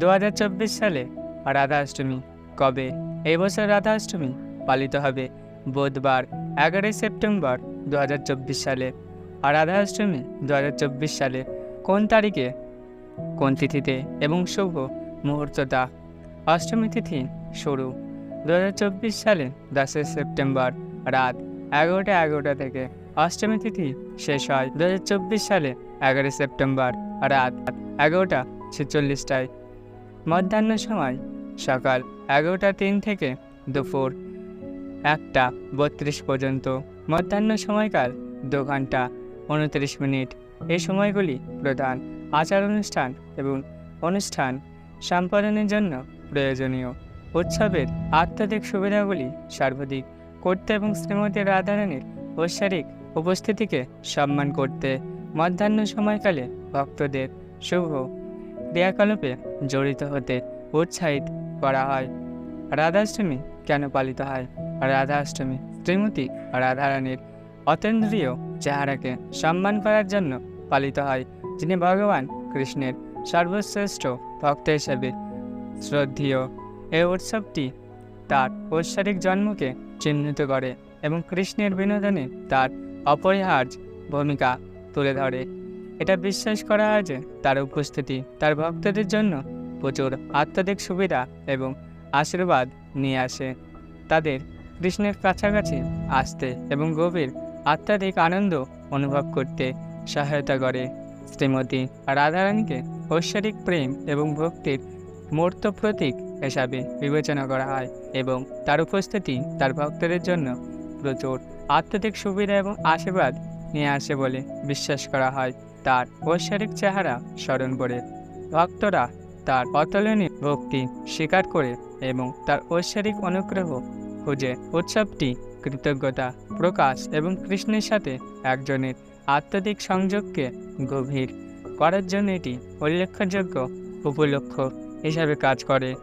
দু হাজার চব্বিশ সালে রাধা অষ্টমী কবে? এই বছর রাধা অষ্টমী পালিত হবে বুধবার, এগারোই সেপ্টেম্বর দু হাজার চব্বিশ সালে। আর রাধা অষ্টমী দু হাজার চব্বিশ সালে কোন তারিখে? কোন তিথিতে? এবং শুভ মুহূর্তটা? অষ্টমী তিথি শুরু। দু হাজার চব্বিশ সালে দশই সেপ্টেম্বর রাত এগারোটা এগারোটা থেকে অষ্টমী তিথি শেষ হয়। দু হাজার চব্বিশ সালে এগারোই সেপ্টেম্বর রাত এগারোটা ছেচল্লিশটায়। মধ্যাহ্ন সময়, সকাল এগারোটা তিন থেকে দুপুর একটা বত্রিশ পর্যন্ত। মধ্যাহ্ন সময়কাল দু ঘণ্টা উনত্রিশ মিনিট। এই সময়গুলি প্রধান আচার অনুষ্ঠান এবং অনুষ্ঠান সম্পাদনের জন্য প্রয়োজনীয়। উৎসবের আধ্যাত্মিক সুবিধাগুলি সর্বাধিক করতে এবং শ্রীমতী রাধারানীর ঐশ্বরিক উপস্থিতিকে সম্মান করতে মধ্যাহ্ন সময়কালে ভক্তদের শুভ ক্রিয়াকলাপে জড়িত হতে উৎসাহিত করা হয়। রাধাষ্টমী কেন পালিত হয়? রাধাষ্টমী শ্রীমতী রাধারানীর অতেন্দ্রিয় চেহারাকে সম্মান করার জন্য পালিত হয়, যিনি ভগবান কৃষ্ণের সর্বশ্রেষ্ঠ ভক্ত হিসেবে শ্রদ্ধেয়। এই উৎসবটি তার ঐশ্বরিক জন্মকে চিহ্নিত করে এবং কৃষ্ণের বিনোদনে তার অপরিহার্য ভূমিকা তুলে ধরে। এটা বিশ্বাস করা হয় যে তার উপস্থিতি তার ভক্তদের জন্য প্রচুর আত্মাধিক সুবিধা এবং আশীর্বাদ নিয়ে আসে। তাদের কৃষ্ণের কাছাকাছি আসতে এবং গভীর আত্মাধিক আনন্দ অনুভব করতে সহায়তা করে। শ্রীমতী রাধারানীকে ঐশ্বরিক প্রেম এবং ভক্তির মূর্ত প্রতীক হিসাবে বিবেচনা করা হয় এবং তার উপস্থিতি তার ভক্তদের জন্য প্রচুর আত্মাধিক সুবিধা এবং আশীর্বাদ নিয়ে আসে বলে বিশ্বাস করা হয়। তার ঐশ্বরিক চেহারা স্মরণ করে। ভক্তরা তার অতুলনীয় ভক্তি স্বীকার করে এবং তার ঐশ্বরিক অনুগ্রহ খুঁজে। উৎসবটি কৃতজ্ঞতা, প্রকাশ এবং কৃষ্ণের সাথে একজনের আত্মাধিক সংযোগকে গভীর করার জন্য এটি উল্লেখযোগ্য, উপলক্ষ হিসাবে কাজ করে।